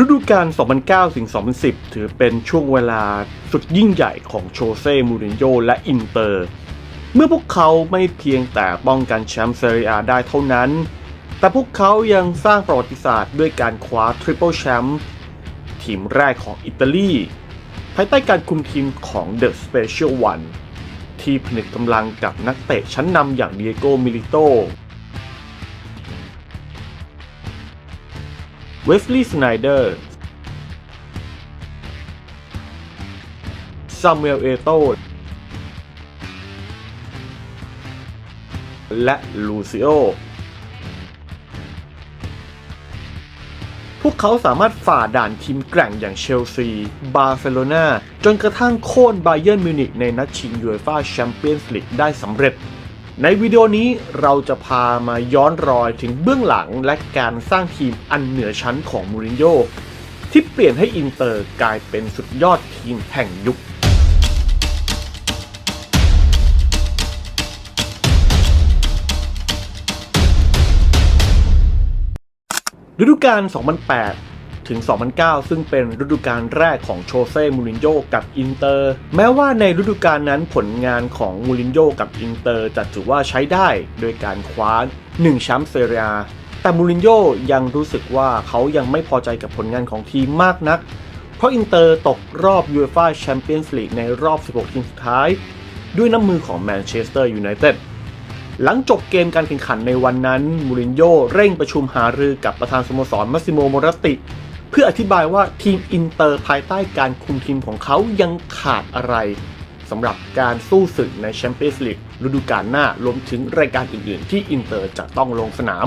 ฤดูกาล 2009ถึง2010 ถือเป็นช่วงเวลาสุดยิ่งใหญ่ของโชเซ่มูรินโญ่และอินเตอร์ เมื่อพวกเขาไม่เพียงแต่ป้องกันแชมป์เซเรียได้เท่านั้น แต่พวกเขายังสร้างประวัติศาสตร์ด้วยการคว้าทริปเปิลแชมป์ทีมแรกของอิตาลี ภายใต้การคุมทีมของ The Special One ที่ผนึกกำลังกับนักเตะชั้นนำอย่างเดียโก มิลิโต เวสลีย์สไนเดอร์ซามูเอลเอโตและลูซิโอ พวกเขาสามารถฝ่าด่านทีมแกร่งอย่างเชลซี บาร์เซโลนาจนกระทั่งโค่นไบเยิร์นมิวนิกในนัดชิงยูเอฟ่าแชมเปี้ยนส์ลีกได้สำเร็จ ในวิดีโอนี้เราจะพามาย้อนรอยถึงเบื้องหลังและการสร้างทีมอันเหนือชั้นของมูรินโญ่ที่เปลี่ยนให้อินเตอร์กลายเป็นสุดยอดทีมแห่งยุค ฤดูกาล 2008 ถึง 2009 ซึ่งเป็นฤดูกาลแรกของโชเซ่ มูรินโญ่กับอินเตอร์ แม้ว่าในฤดูกาลนั้นผลงานของมูรินโญ่กับอินเตอร์จะถือว่าใช้ได้โดยการคว้า1แชมป์เซเรียแต่มูรินโญ่ยังรู้สึกว่าเขายังไม่พอใจกับผลงานของทีมมากนัก เพราะอินเตอร์ตกรอบยูเอฟ่าแชมเปี้ยนส์ลีกในรอบ 16 ทีมสุดท้าย ด้วยน้ำมือของแมนเชสเตอร์ยูไนเต็ดหลังจบเกมการแข่งขันในวันนั้น มูรินโญ่เร่งประชุมหารือกับประธานสโมสรมัสซิโมโมรติ เพื่ออธิบายว่าทีมอินเตอร์ภายใต้การคุมทีมของเขายังขาดอะไรสำหรับการสู้ศึกในแชมเปี้ยนส์ลีกฤดูกาลหน้ารวมถึงรายการอื่นๆ ที่อินเตอร์จะต้องลงสนาม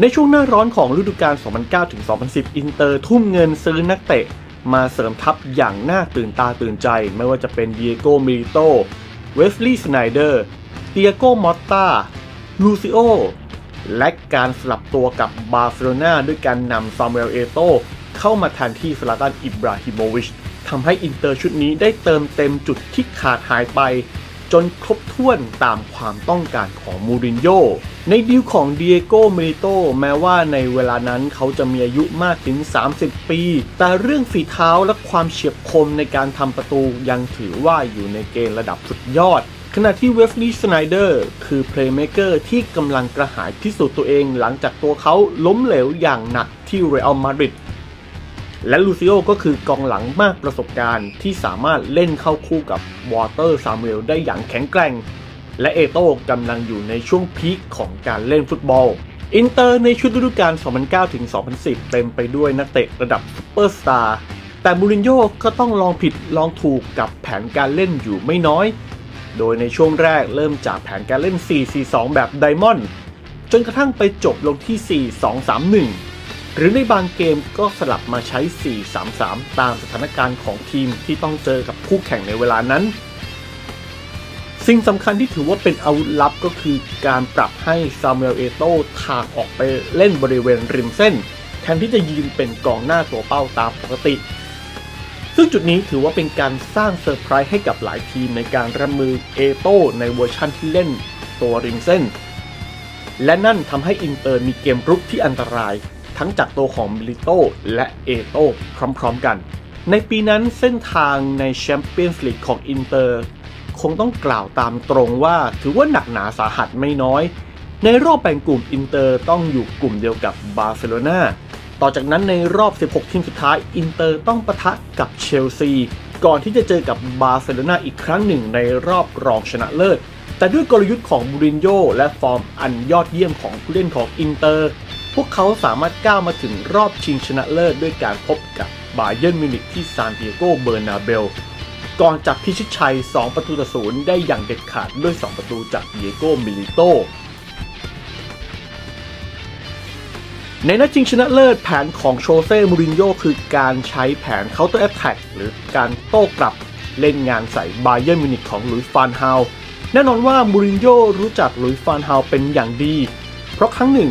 ในช่วงหน้าร้อนของฤดูกาล 2009 2010 อินเตอร์ทุ่มเงินซื้อนักเตะ มาเสริมทัพอย่างน่าตื่นตาตื่นใจ ไม่ว่าจะเป็นเดียโกมิลิโตเวสลีย์สไนเดอร์เตียโกมอตตาลูซิโอและการสลับตัวกับบาร์เซโลนาด้วยการนำซามูเอลเอโต เข้ามาแทนที่สลาตันอิบราฮิโมวิชทำให้อินเตอร์ชุดนี้ได้เติมเต็มจุดที่ขาดหายไป จนครบถ้วนตามความต้องการของมูรินโญ่ในดีลของเดียโกเมริโตแม้ว่าในเวลานั้นเขาจะมีอายุมากถึง 30 ปี แต่เรื่องฝีเท้าและความเฉียบคมในการทำประตูยังถือว่าอยู่ในเกณฑ์ระดับสุดยอดขณะที่เวฟลีย์สไนเดอร์คือเพลย์เมเกอร์ที่กำลังกระหายพิสูจน์ตัวเองหลังจากตัวเขาล้มเหลวอย่างหนักที่เรอัลมาดริด และลูซิโอก็คือกองหลังมากประสบการณ์ที่สามารถเล่นเข้าคู่กับวอเตอร์ซามูเอลได้อย่างแข็งแกร่ง และเอโต้กำลังอยู่ในช่วงพีคของการเล่นฟุตบอล อินเตอร์ในชุดฤดูกาล 2009 ถึง 2010 เต็มไปด้วยนักเตะระดับซุปเปอร์สตาร์แต่มูรินโญ่ก็ต้องลองผิดลองถูกกับแผนการเล่นอยู่ไม่น้อย โดยในช่วงแรกเริ่มจากแผนการเล่น 4-4-2 แบบไดมอนด์จนกระทั่งไปจบลงที่ 4-2-3-1 หรือในบางเกมก็สลับมาใช้ 4-3-3 ตามสถานการณ์ของทีมที่ต้องเจอกับคู่แข่งในเวลานั้น สิ่งสำคัญที่ถือว่าเป็นอาวุธลับก็คือการปรับให้ซามูเอลเอโต้ทางออกไปเล่นบริเวณริมเส้น แทนที่จะยืนเป็นกองหน้าตัวเป้าตามปกติ ซึ่งจุดนี้ถือว่าเป็นการสร้างเซอร์ไพรส์ให้กับหลายทีมในการรับมือเอโต้ในเวอร์ชั่นที่เล่นตัวริมเส้น และนั่นทำให้อินเตอร์มีเกมรุกที่อันตราย ทั้งจากตัวของมิลิโตและเอโต้พร้อมๆกัน ในปีนั้นเส้นทางในแชมเปี้ยนส์ลีกของอินเตอร์คงต้องกล่าวตามตรงว่าถือว่าหนักหนาสาหัสไม่น้อย ในรอบแบ่งกลุ่มอินเตอร์ต้องอยู่กลุ่มเดียวกับบาร์เซโลนาต่อจากนั้นในรอบ 16 ทีมสุดท้ายอินเตอร์ต้องปะทะกับเชลซี ก่อนที่จะเจอกับบาร์เซโลนาอีกครั้งหนึ่งในรอบรองชนะเลิศ แต่ด้วยกลยุทธ์ของมูรินโญ่และฟอร์มอันยอดเยี่ยมของผู้เล่นของอินเตอร์ พวกเขาสามารถก้าวมาถึงรอบชิงชนะเลิศด้วยการพบกับบาเยิร์นมิวนิกที่ซานดิเอโกเบอร์นาเบล ก่อนจับพิชิตชัย 2 ประตูต่อศูนย์ได้อย่างเด็ดขาดด้วย 2 ประตูจากเดียโกมิลิโต ในนัดชิงชนะเลิศแผนของโชเซ่ มูรินโญ่คือการใช้แผน Counter Attack หรือการโต้กลับเล่นงานใส่บาเยิร์นมิวนิกของลุยส์ฟานฮาวแน่นอนว่ามูรินโญ่รู้จักลุยส์ฟานฮาวเป็นอย่างดี เพราะครั้งหนึ่ง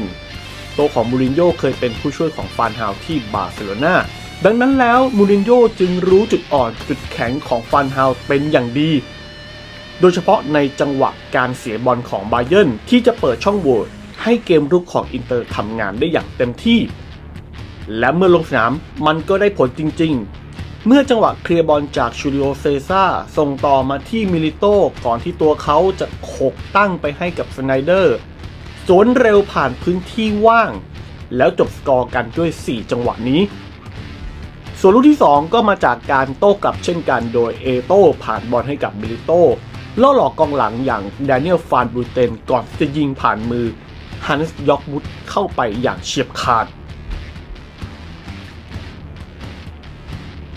ตัวของมูรินโญ่เคยเป็นผู้ช่วยของฟานฮาวที่บาร์เซโลนาดังนั้นแล้วมูรินโญ่จึงรู้จุดอ่อนจุดแข็งของฟานฮาวเป็นอย่างดี โดยเฉพาะในจังหวะการเสียบอลของบาเยิร์นที่จะเปิดช่องโหว่ให้เกมรุกของอินเตอร์ทำงานได้อย่างเต็มที่ และเมื่อลงสนามมันก็ได้ผลจริง ๆ เมื่อจังหวะเคลียร์บอลจากชูริโอเซซ่าส่งต่อมาที่มิลิโต้ก่อนที่ตัวเขาจะโขกตั้งไปให้กับสไนเดอร์ สวนเร็วผ่านพื้นที่ว่าง แล้วจบสกอร์กันด้วย 4 จังหวะนี้ ส่วนลูกที่ 2 ก็มาจากการโต้กลับเช่นกันโดยเอโต้ผ่านบอลให้กับมิลิโต้ล่อหลอกกองหลังอย่างแดเนียลฟานบูเตนก่อนจะยิงผ่านมือฮันส์ยอกวุฒเข้าไปอย่างเฉียบขาด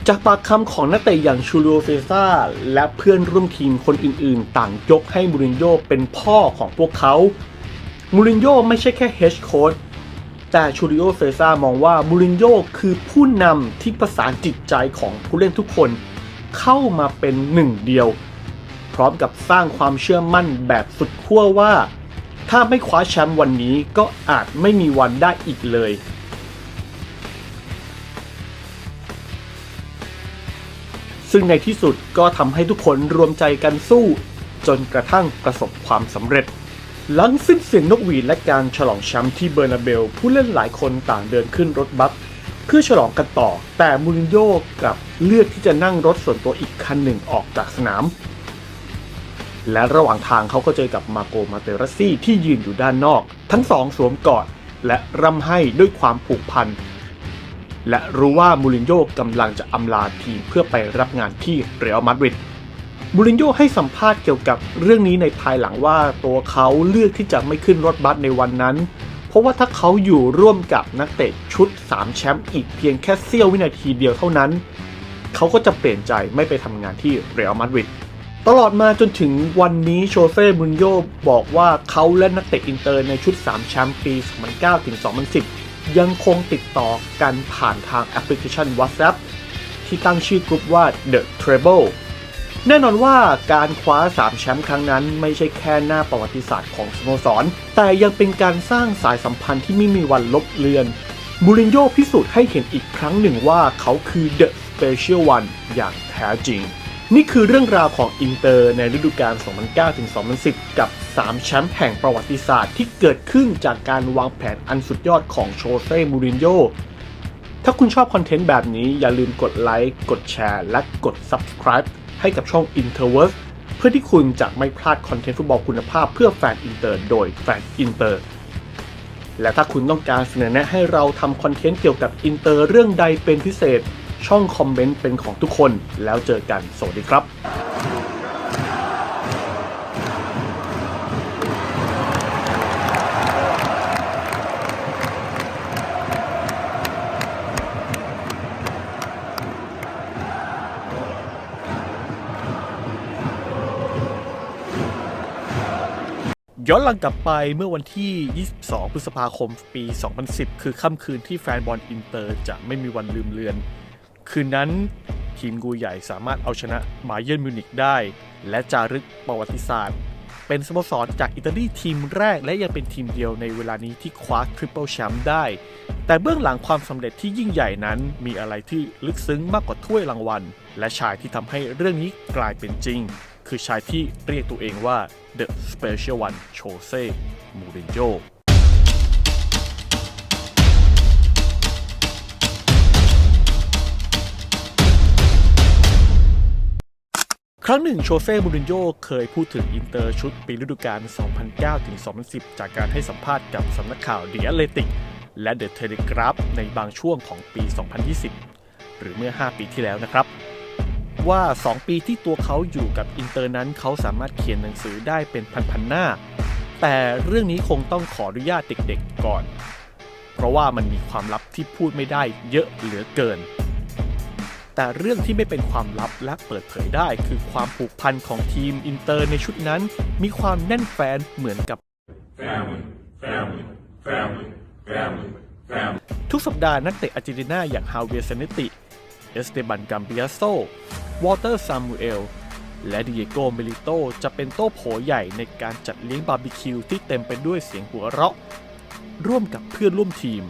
จากปากคำของนักเตะอย่างชูโอเซซ่าและเพื่อนร่วมทีมคนอื่นๆ ต่างยกให้มูรินโญ่เป็นพ่อของพวกเขา มูรินโญ่ไม่ใช่แค่เฮดโค้ชแต่ชูริโอเซซ่ามองว่ามูรินโญ่คือผู้นำที่ประสานจิตใจของผู้เล่นทุกคนเข้ามาเป็นหนึ่งเดียว พร้อมกับสร้างความเชื่อมั่นแบบสุดขั้วว่า ถ้าไม่คว้าแชมป์วันนี้ก็อาจไม่มีวันได้อีกเลยซึ่งในที่สุดก็ทำให้ทุกคนรวมใจกันสู้ จนกระทั่งประสบความสำเร็จ หลังสิ้นเสียงนกหวีดและการฉลองแชมป์ที่เบอร์นาเบล ผู้เล่นหลายคนต่างเดินขึ้นรถบัสเพื่อฉลองกันต่อ แต่มูรินโญ่กลับเลือกที่จะนั่งรถส่วนตัวอีกคันหนึ่งออกจากสนาม และระหว่างทางเขาก็เจอกับมาโกมาเตรัสซี่ที่ยืนอยู่ด้านนอก ทั้งสองสวมกอดและร่ำไห้ด้วยความผูกพัน และรู้ว่ามูรินโญ่กำลังจะอำลาทีมเพื่อไปรับงานที่เรอัลมาดริด มูรินโญ่ให้สัมภาษณ์เกี่ยวกับเรื่องนี้ในภายหลังว่าตัวเขาเลือกที่จะไม่ขึ้นรถบัสในวันนั้น เพราะว่าถ้าเขาอยู่ร่วมกับนักเตะชุด 3 แชมป์อีกเพียงแค่เสี้ยววินาทีเดียวเท่านั้น เขาก็จะเปลี่ยนใจไม่ไปทำงานที่เรอัลมาดริดตลอดมาจนถึงวันนี้โชเฟ่มูรินโญบอกว่าเขาและนักเตะอินเตอร์ในชุด 3 แชมป์ปี 2009 ถึง 2010 ยังคงติดต่อกันผ่านทางแอปพลิเคชัน WhatsApp ที่ตั้งชื่อกลุ่มว่า The Treble แน่นอนว่าการคว้า 3 แชมป์ครั้งนั้นไม่ใช่แค่หน้าประวัติศาสตร์ของสโมสร แต่ยังเป็นการสร้างสายสัมพันธ์ที่ไม่มีวันลบเลือน มูรินโญ่พิสูจน์ให้เห็นอีกครั้งหนึ่งว่าเขาคือ The Special One อย่างแท้จริง นี่คือเรื่องราวของอินเตอร์ในฤดูกาล 2009-2010 กับ 3 แชมป์แห่งประวัติศาสตร์ที่เกิดขึ้นจากการวางแผนอันสุดยอดของโชเซ่มูรินโญ่ถ้าคุณชอบคอนเทนต์แบบนี้อย่าลืมกดไลค์กดแชร์และกด Subscribe ให้กับช่อง Interverse เพื่อที่คุณจะไม่พลาดคอนเทนต์ฟุตบอลคุณภาพเพื่อแฟนอินเตอร์โดยแฟนอินเตอร์และถ้าคุณต้องการเสนอแนะให้เราทำคอนเทนต์เกี่ยวกับอินเตอร์เรื่องใดเป็นพิเศษ ช่องคอมเมนต์เป็นของทุกคนแล้วเจอกันสวัสดีครับ ย้อนหลังกลับไปเมื่อวันที่ 22 พฤษภาคมปี 2010 คือค่ำคืนที่แฟนบอลอินเตอร์จะไม่มีวันลืมเลือน คืนนั้นทีมกูใหญ่สามารถเอาชนะบาเยิร์นมิวนิกได้ และจารึกประวัติศาสตร์ เป็นสโมสรจากอิตาลีทีมแรกและยังเป็นทีมเดียวในเวลานี้ที่คว้าทริปเปิลแชมป์ได้ แต่เบื้องหลังความสำเร็จที่ยิ่งใหญ่นั้น มีอะไรที่ลึกซึ้งมากกว่าถ้วยรางวัล และชายที่ทำให้เรื่องนี้กลายเป็นจริง คือชายที่เรียกตัวเองว่า The Special One โชเซ่มูรินโญ่ครั้งหนึ่งโชเซ่มูรินโญ่เคยพูดถึงอินเตอร์ชุดปีฤดูกาล 2009-2010 จากการให้สัมภาษณ์กับสำนักข่าว The Athletic และ The Telegraph ในบางช่วงของปี 2020 หรือเมื่อ 5 ปีที่แล้วนะครับ ว่า 2 ปีที่ตัวเขาอยู่กับอินเตอร์นั้นเขาสามารถเขียนหนังสือได้เป็นพันๆหน้า แต่เรื่องนี้คงต้องขออนุญาตเด็กๆก่อน เพราะว่ามันมีความลับที่พูดไม่ได้เยอะเหลือเกิน แต่เรื่องที่ไม่เป็นความลับและเปิดเผยได้ คือความผูกพันของทีมอินเตอร์ในชุดนั้น มีความแน่นแฟนเหมือนกับ family, family, family, family, family. ทุกสัปดาห์นักเตะอาร์เจนตินาอย่างฮาเวียร์เซเนติ เอสเตบันกัมเบียโซ วอลเตอร์ซามูเอล และดิเอโกเมลิโตจะเป็นโต๊ะโผใหญ่ในการจัดเลี้ยงบาร์บีคิวที่เต็มไปด้วยเสียงหัวเราะ ร่วมกับเพื่อนร่วมทีม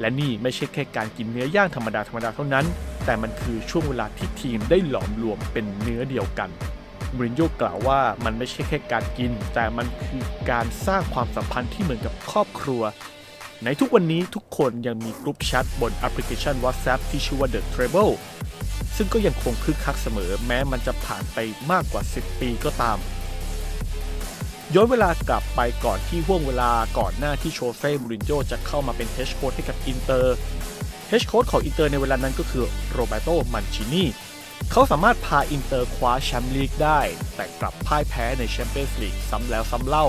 และนี่ไม่ใช่แค่การกินเนื้อย่างธรรมดาธรรมดาเท่านั้น แต่มันคือช่วงเวลาที่ทีมได้หลอมรวมเป็นเนื้อเดียวกันมูรินโญ่กล่าวว่ามันไม่ใช่แค่การกิน แต่มันคือการสร้างความสัมพันธ์ที่เหมือนกับครอบครัว ในทุกวันนี้ทุกคนยังมีกลุ่มแชทบนแอปพลิเคชัน WhatsApp ที่ชื่อว่า The Treble ซึ่งก็ยังคงคึกคักเสมอแม้มันจะผ่านไปมากกว่า 10 ปีก็ตาม ย้อนเวลากลับไปก่อนที่ห่วงเวลาก่อนหน้าที่โชเซ่มูรินโญ่จะเข้ามาเป็นเฮดโค้ชให้กับอินเตอร์เฮดโค้ชของอินเตอร์ในเวลานั้นก็คือโรเบโตมันชินีเขาสามารถพาอินเตอร์คว้าแชมป์ลีกได้ แต่กลับพ่ายแพ้ในแชมเปี้ยนส์ลีกซ้ำแล้วซ้ำเล่า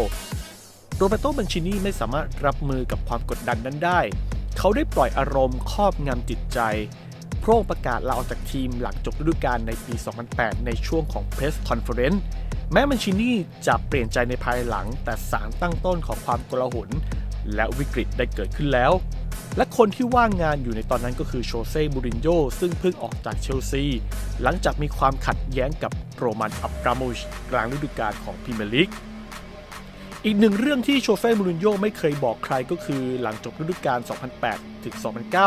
โรเบโตบัญชินีไม่สามารถรับมือกับความกดดันนั้นได้ เขาได้ปล่อยอารมณ์ครอบงำจิตใจโพร่งประกาศลาออกจากทีมหลังจบฤดูกาลในปี 2008 ในช่วงของ Press Conference แม้บัญชินีจะเปลี่ยนใจในภายหลัง แต่สารตั้งต้นของความโกลาหลและวิกฤตได้เกิดขึ้นแล้ว และคนที่ว่างงานอยู่ในตอนนั้นก็คือโชเซ่มูรินโญซึ่งเพิ่งออกจากเชลซี หลังจากมีความขัดแย้งกับโรมันอับราโมวิชกลางฤดูกาลของพรีเมียร์ลีก อีกหนึ่งเรื่องที่โชเฟ่มูรินโญ่ไม่เคยบอกใครก็คือหลังจบฤดูกาล 2008 ถึง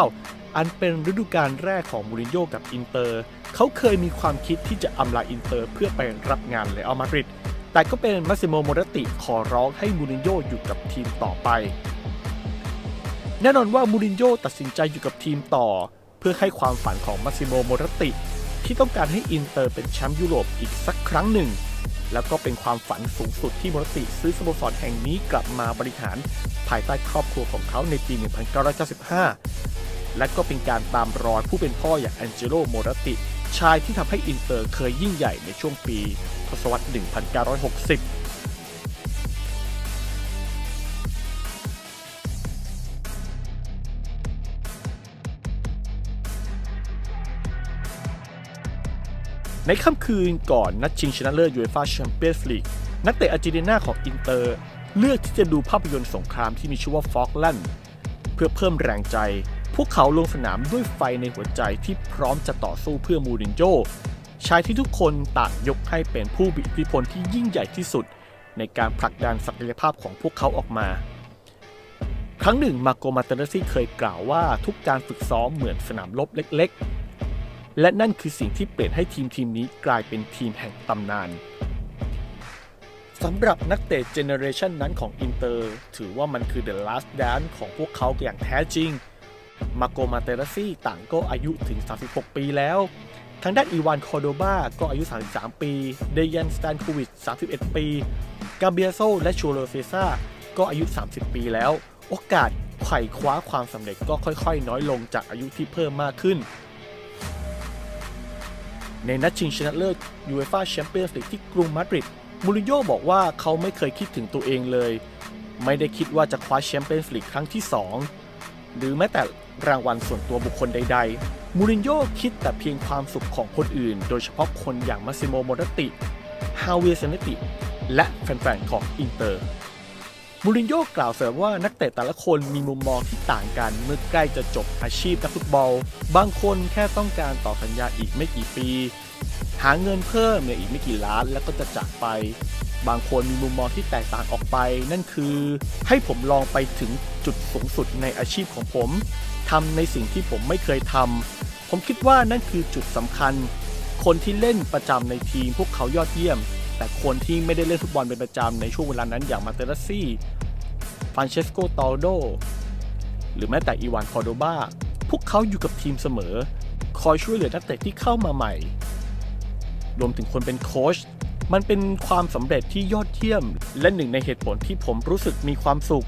2009 อันเป็นฤดูกาลแรกของมูรินโญ่กับอินเตอร์ เขาเคยมีความคิดที่จะอำลาอินเตอร์เพื่อไปรับงานเลอัลมาดริด แต่ก็เป็นมาซิโมโมรติขอร้องให้มูรินโญ่อยู่กับทีมต่อไป แน่นอนว่ามูรินโญ่ตัดสินใจอยู่กับทีมต่อ เพื่อให้ความฝันของมาซิโมโมรติ ที่ต้องการให้อินเตอร์เป็นแชมป์ยุโรปอีกสักครั้งหนึ่ง แล้วก็เป็นความฝันสูงสุดที่โมรติซื้อสโมสรแห่งนี้กลับมาบริหารภายใต้ครอบครัวของเขาในปี 1995 และก็เป็นการตามรอยผู้เป็นพ่ออย่างแองเจโลโมรติชายที่ทำให้อินเตอร์เคยยิ่งใหญ่ในช่วงปี ทศวรรษ 1960 ในค่ำคืนก่อนนัดชิงชนะเลิศยูเอฟ่าแชมเปี้ยนส์ลีกนักเตะอาร์เจนตินาของอินเตอร์ เลือกที่จะดูภาพยนตร์สงครามที่มีชื่อว่าฟอกแลนด์เพื่อเพิ่มแรงใจ พวกเขาลงสนามด้วยไฟในหัวใจที่พร้อมจะต่อสู้เพื่อมูรินโญ่ชายที่ทุกคนต่างยกให้เป็นผู้มีอิทธิพลที่ยิ่งใหญ่ที่สุด ในการผลักดันศักยภาพของพวกเขาออกมา ครั้งหนึ่งมาโกมาเตเรซี่เคยกล่าวว่าทุกการฝึกซ้อมเหมือนสนามรบเล็ก และนั่นคือสิ่งที่เปลี่ยนให้ทีมทีมนี้กลายเป็นทีมแห่งตำนานสำหรับนักเตะเจเนอเรชันนั้นของอินเตอร์ ถือว่ามันคือ The Last Dance ของพวกเขาอย่างแท้จริง มาโกมาเตเรซี่ต่างก็อายุถึง 36 ปีแล้ว ทางด้านอีวานคอโดบาก็อายุ 33 ปี เดยันสแตนคูวิช 31 ปี กาเบียโซและชูโรเฟซ่าก็อายุ 30 ปีแล้ว โอกาสไขว่คว้าความสำเร็จก็ค่อยๆ น้อยลงจากอายุที่เพิ่มมากขึ้น ในนัดชิงชนะเลิศยูเอฟ่าแชมเปี้ยนส์ลีกที่กรุงมาดริดมูรินโญ่บอกว่าเขาไม่เคยคิดถึงตัวเองเลย ไม่ได้คิดว่าจะคว้าแชมเปี้ยนส์ลีกครั้งที่ 2 หรือแม้แต่รางวัลส่วนตัวบุคคลใด ๆ มูรินโญ่คิดแต่เพียงความสุขของคนอื่น โดยเฉพาะคนอย่างมาซิโมโมรติ ฮาเวียเซเนติ และแฟนๆของอินเตอร์ มูรินโญ่กล่าวเสริมว่านักเตะแต่ละคนมีมุมมองที่ต่างกันเมื่อใกล้จะจบอาชีพนักฟุตบอล บางคนแค่ต้องการต่อสัญญาอีกไม่กี่ปี หาเงินเพิ่มเนี่ยอีกไม่กี่ล้านแล้วก็จะจากไป บางคนมีมุมมองที่แตกต่างออกไป นั่นคือ ให้ผมลองไปถึงจุดสูงสุดในอาชีพของผมทำในสิ่งที่ผมไม่เคยทำผมคิดว่านั่นคือจุดสำคัญ คนที่เล่นประจำในทีมพวกเขายอดเยี่ยม แต่คนที่ไม่ได้เล่นฟุตบอลเป็นประจำในช่วงเวลานั้นอย่างมาเตอร์ซี่ฟานเชสโกตอลโด หรือแม้แต่อีวานคอโดบาพวกเขาอยู่กับทีมเสมอ คอยช่วยเหลือนักเตะที่เข้ามาใหม่ รวมถึงคนเป็นโค้ชมันเป็นความสำเร็จที่ยอดเยี่ยม และหนึ่งในเหตุผลที่ผมรู้สึกมีความสุข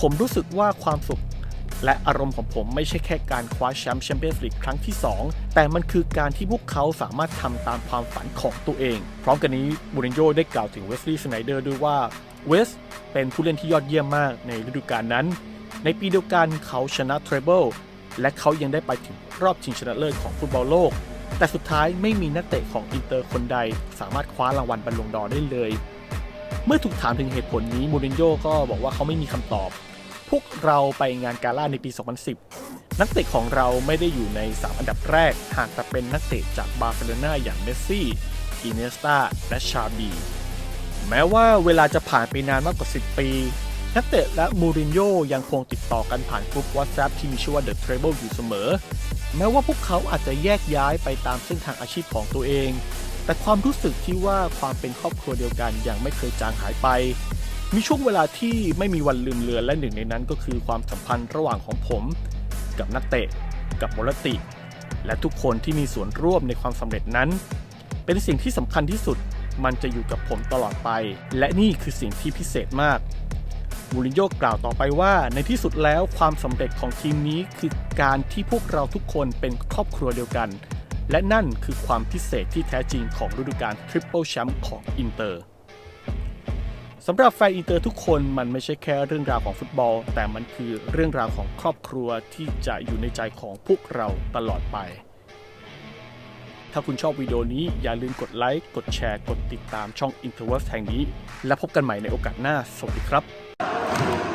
ผมรู้สึกว่าความสุข และอารมณ์ของผมไม่ใช่แค่การคว้าแชมป์แชมเปี้ยนส์ลีกครั้งที่ 2 แต่มันคือการที่พวกเขาสามารถทำตามความฝันของตัวเอง พร้อมกันนี้มูรินโญ่ได้กล่าวถึงเวสลีย์สไนเดอร์ด้วยว่าเวสเป็นผู้เล่นที่ยอดเยี่ยมมากในฤดูกาลนั้น ในปีเดียวกันเขาชนะเทรเบิลและเขายังได้ไปถึงรอบชิงชนะเลิศของฟุตบอลโลก แต่สุดท้ายไม่มีนักเตะของอินเตอร์คนใด สามารถคว้ารางวัลบอลลงดอได้เลย เมื่อถูกถามถึงเหตุผลนี้มูรินโญ่ก็บอกว่าเขาไม่มีคำตอบ พวกเราไปงานกาล่าในปี 2010 นักเตะของเราไม่ได้อยู่ใน 3 อันดับแรก หากแต่เป็นนักเตะจากบาร์เซโลนาอย่างเมสซี่ อิเนสตาและชาบี แม้ว่าเวลาจะผ่านไปนานมากกว่า 10 ปี นักเตะและมูรินโญ่ยังคงติดต่อกันผ่านกลุ่ม WhatsApp ที่มีชื่อว่า The Treble อยู่เสมอ แม้ว่าพวกเขาอาจจะแยกย้ายไปตามเส้นทางอาชีพของตัวเอง แต่ความรู้สึกที่ว่าความเป็นครอบครัวเดียวกันยังไม่เคยจางหายไป มีช่วงเวลาที่ไม่มีวันลืมเลือนและหนึ่งในนั้นก็คือความสัมพันธ์ระหว่างของผม กับนักเตะ กับมลติ และทุกคนที่มีส่วนร่วมในความสำเร็จนั้น เป็นสิ่งที่สำคัญที่สุดมันจะอยู่กับผมตลอดไป และนี่คือสิ่งที่พิเศษมากมูรินโญ่กล่าวต่อไปว่าในที่สุดแล้วความสำเร็จของทีมนี้คือการที่พวกเราทุกคนเป็นครอบครัวเดียวกัน และนั่นคือความพิเศษที่แท้จริงของฤดูกาลทริปเปิลแชมป์ของอินเตอร์ สำหรับแฟนอินเตอร์ทุกคนมันไม่ใช่แค่เรื่องราวของฟุตบอล แต่มันคือเรื่องราวของครอบครัวที่จะอยู่ในใจของพวกเราตลอดไป ถ้าคุณชอบวิดีโอนี้อย่าลืมกดไลค์กดแชร์กดติดตามช่อง i n t e r w o r s แห่งนี้ และพบกันใหม่ในโอกาสหน้า สวัสดีครับ